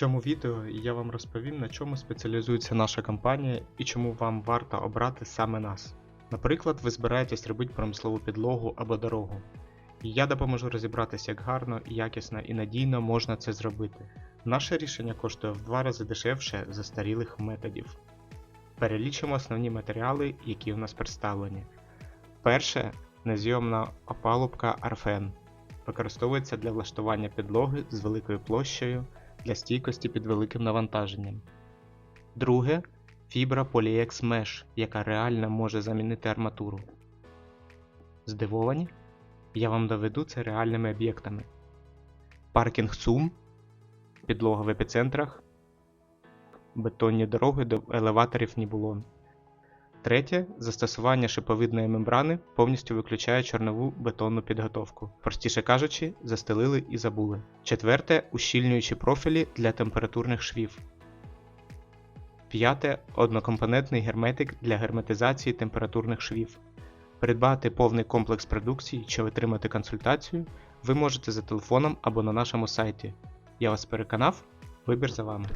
цьому відео я вам розповім, на чому спеціалізується наша компанія і чому вам варто обрати саме нас. Наприклад, ви збираєтесь робити промислову підлогу або дорогу. Я допоможу розібратися, як гарно, якісно і надійно можна це зробити. Наше рішення коштує в два рази дешевше застарілих методів. Перелічимо основні матеріали, які у нас представлені. Перше незйомна опалубка Арфен. Використовується для влаштування підлоги з великою площею для стійкості під великим навантаженням. Друге фібра Polyx Mesh, яка реально може замінити арматуру. Здивовані? Я вам доведу це реальними об'єктами. Паркінг Сум, підлога в епіцентрах, бетонні дороги до елеваторів Нібулон. Третє застосування шиповидної мембрани повністю виключає чорнову бетонну підготовку. Простіше кажучи, застелили і забули. Четверте ущільнюючі профілі для температурних швів. П'яте однокомпонентний герметик для герметизації температурних швів. Придбати повний комплекс продукції чи отримати консультацію ви можете за телефоном або на нашому сайті. Я вас переконав, вибір за вами.